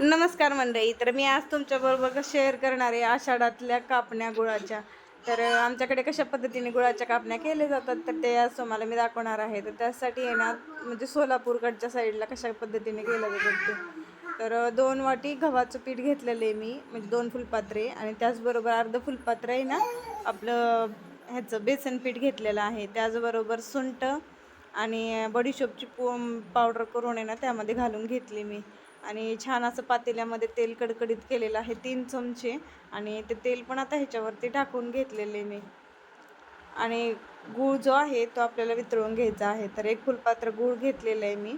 नमस्कार मंडळी. तर मी आज तुमच्याबरोबर शेअर करणार आहे? आषाढातल्या कापण्या गुळाच्या. तर आमच्याकडे कशा पद्धतीने गुळाच्या कापण्या केल्या जातात? तर ते आज तुम्हाला मी दाखवणार आहे. तर त्यासाठी येणार म्हणजे सोलापूरकडच्या साईडला कशा पद्धतीने केलं जातात ते. तर दोन वाटी गव्हाचं पीठ घेतलेलं आहे मी म्हणजे दोन फुलपात्रे. आणि त्याचबरोबर अर्ध फुलपात्र आहे ना आपलं ह्याचं बेसन पीठ घेतलेलं आहे. त्याचबरोबर सुंट आणि बडीशोपची पो पावडर करून आहे ना त्यामध्ये घालून घेतली मी. आणि छान असं पातेल्यामध्ये तेल कडकडीत केलेलं आहे तीन चमचे. आणि ते तेल पण आता ह्याच्यावरती टाकून घेतलेले मी. आणि गूळ जो आहे तो आपल्याला वितळून घ्यायचा आहे. तर एक फुलपात्र गूळ घेतलेलं आहे मी.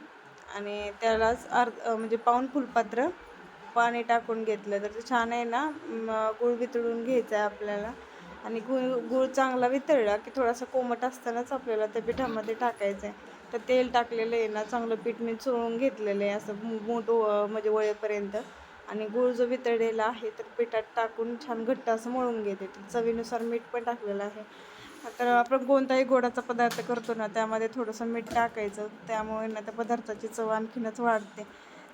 आणि त्यालाच अर्ध म्हणजे पाऊन फुलपात्र पाणी टाकून घेतलं. तर ते छान आहे ना गूळ वितळून घ्यायचा आहे आपल्याला. आणि गूळ गूळ चांगला वितळला की थोडासा कोमट असतानाच आपल्याला त्या पिठामध्ये टाकायचं आहे तर तेल टाकलेलं आहे ना चांगलं पीठ मी चोळून घेतलेलं आहे असं मोठ म्हणजे वळेपर्यंत. आणि गूळ जो वितळलेला आहे तर पिठात टाकून छान घट्ट असं मळून घेते. तर चवीनुसार मीठ पण टाकलेलं आहे. तर आपण कोणताही गोडाचा पदार्थ करतो ना त्यामध्ये थोडंसं मीठ टाकायचं. त्यामुळे ना त्या पदार्थाची चव आणखीनच वाढते.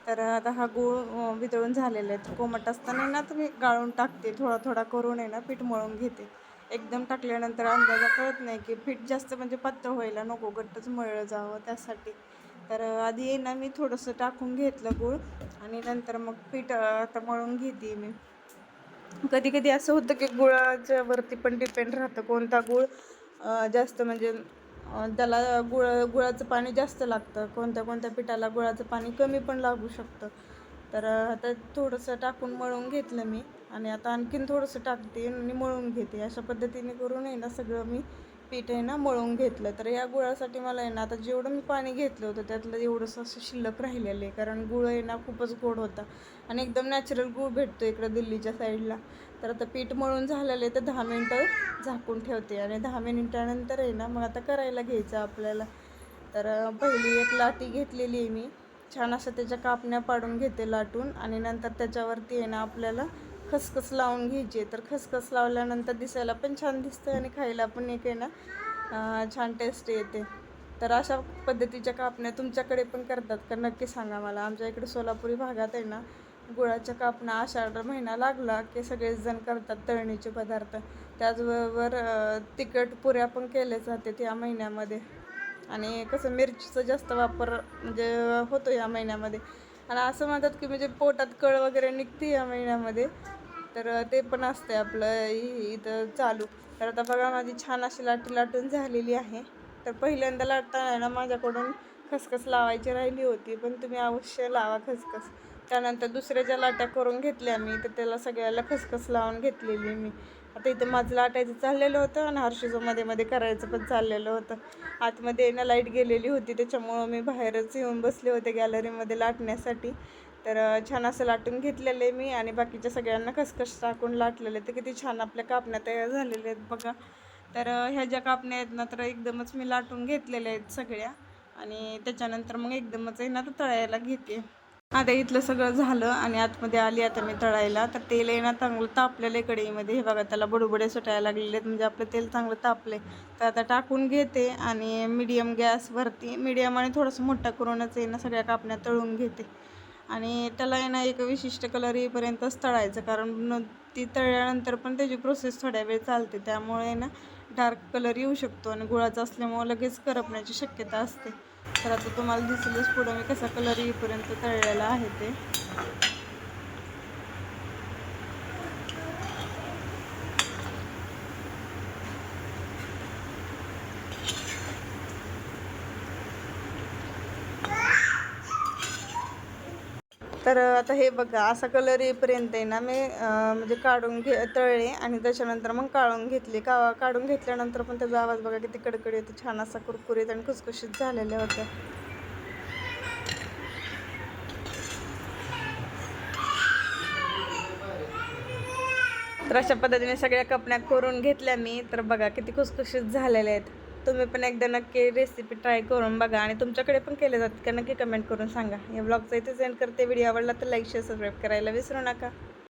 तर आता हा गूळ वितळून झालेला आहे. तर कोमट असताना ना तुम्ही गाळून टाकते. थोडा थोडा करून आहे ना पीठ मळून घेते. एकदम टाकल्यानंतर अंदाजा कळत नाही की पीठ जास्त म्हणजे पातळ व्हायला नको घट्टच मळलं जावं त्यासाठी. तर आधी आहे ना मी थोडंसं टाकून घेतलं गूळ आणि नंतर मग पीठ आता मळून घेते मी. कधी कधी असं होतं की गुळाच्या वरती पण डिपेंड राहतं कोणता गुळ जास्त म्हणजे त्याला गुळ गुळाचं पाणी जास्त लागतं. कोणत्या कोणत्या पिठाला गुळाचं पाणी कमी पण लागू शकतं. तर आता थोडंसं टाकून मळून घेतलं मी. आणि आता आणखीन थोडंसं टाकते आणि मळून घेते. अशा पद्धतीने करून आहे ना सगळं मी पीठ आहे ना मळून घेतलं तर या गुळासाठी मला आहे ना आता जेवढं मी पाणी घेतलं होतं त्यातलं एवढंसं असं शिल्लक राहिलेलं आहे कारण गुळ आहे ना खूपच गोड होता. आणि एकदम नॅचरल गुळ भेटतो इकडं दिल्लीच्या साईडला. तर आता पीठ मळून झालेलं आहे तर दहा मिनटं झाकून ठेवते. आणि दहा मिनिटानंतर आहे ना मग आता करायला घ्यायचं आपल्याला. तर पहिली एक लाटी घेतलेली आहे मी. छान असं त्याच्या कापण्या पाडून घेते लाटून. आणि नंतर त्याच्यावरती आहे ना आपल्याला खसखस लावून घ्यायची. तर खसखस लावल्यानंतर दिसायला पण छान दिसतं आणि खायला पण एक आहे ना छान टेस्ट येते. तर अशा पद्धतीच्या कापण्या तुमच्याकडे पण करतात का? नक्की सांगा मला. आमच्या इकडे सोलापुरी भागात आहे ना गुळाच्या कापण्या आषाढ महिना लागला की सगळेच जण करतात तळणीचे पदार्थ. त्याचबरोबर तिखट पुऱ्या पण केल्या जाते या महिन्यामध्ये. आणि कसं मिरचीचा जास्त वापर म्हणजे होतो या महिन्यामध्ये. आणि असं म्हणतात की म्हणजे पोटात कळ वगैरे निघते या महिन्यामध्ये. तर ते पण असते आपलं इथं चालू. तर आता बघा माझी छान अशी लाटी लाटून झालेली आहे. तर पहिल्यांदा लाटताना माझ्याकडून खसखस लावायची राहिली होती पण तुम्ही अवश्य लावा खसखस. त्यानंतर दुसऱ्या ज्या लाट्या करून घेतल्या मी तर त्याला सगळ्याला खसखस लावून घेतलेली मी. आता इथं माझं लाटायचं चाललेलं होतं आणि हर्षीचं मध्ये मध्ये करायचं पण चाललेलं होतं. आतमध्ये ना लाइट गेलेली होती त्याच्यामुळं मी बाहेरच येऊन बसले होते गॅलरीमध्ये लाटण्यासाठी. तर छान असं लाटून घेतलेलं आहे मी आणि बाकीच्या सगळ्यांना खसखस टाकून लाटलेले तर किती छान आपल्या कापण्या तयार झालेल्या आहेत बघा. तर ह्या ज्या कापण्या आहेत ना तर एकदमच मी लाटून घेतलेल्या आहेत सगळ्या. आणि त्याच्यानंतर मग एकदमच आहे ना तर तळायला घेते. आता इथलं सगळं झालं आणि आतमध्ये आली आता मी तळायला. तर तेल आहे ना चांगलं तापलेलं आहे कढईमध्ये. हे बघा त्याला बडोबडे सुटायला लागलेले आहेत. म्हणजे आपलं तेल चांगलं तापले तर आता टाकून घेते आणि मीडियम गॅसवरती मीडियम आणि थोडंसं मोठं करूनच आहे ना सगळ्या कापण्या तळून घेते. आणि त्याला आहे ना एक विशिष्ट कलर येईपर्यंतच तळायचं. कारण न ती तळल्यानंतर पण त्याची प्रोसेस थोड्या वेळ चालते. त्यामुळे ना डार्क कलर येऊ शकतो आणि गुळाचा असल्यामुळं लगेच करपण्याची शक्यता असते. तर आता तुम्हाला दिसेलच पुढं मी कसा कलर येईपर्यंत तळलेला आहे ते. तर आता हे बघा असा कलर येईपर्यंत आहे ना मी म्हणजे काढून घे तळले आणि त्याच्यानंतर मग काढून घेतले. का काढून घेतल्यानंतर पण त्याचा आवाज बघा किती कडकड येतो छान असा कुरकुरीत आणि खुसखुशीत झालेल्या होत्या तर अशा पद्धतीने सगळ्या कपण्या करून घेतल्या मी. तर बघा किती खुसखुशीत झालेल्या आहेत. तुम्ही पण एकदा नक्की रेसिपी ट्राय करून बघा आणि तुमच्याकडे पण केले जातात का? नक्की कमेंट करून सांगा. या ब्लॉगचा इथे सेंड करते. व्हिडिओ आवडला तर लाईक शेअर सबस्क्राईब करायला विसरू नका.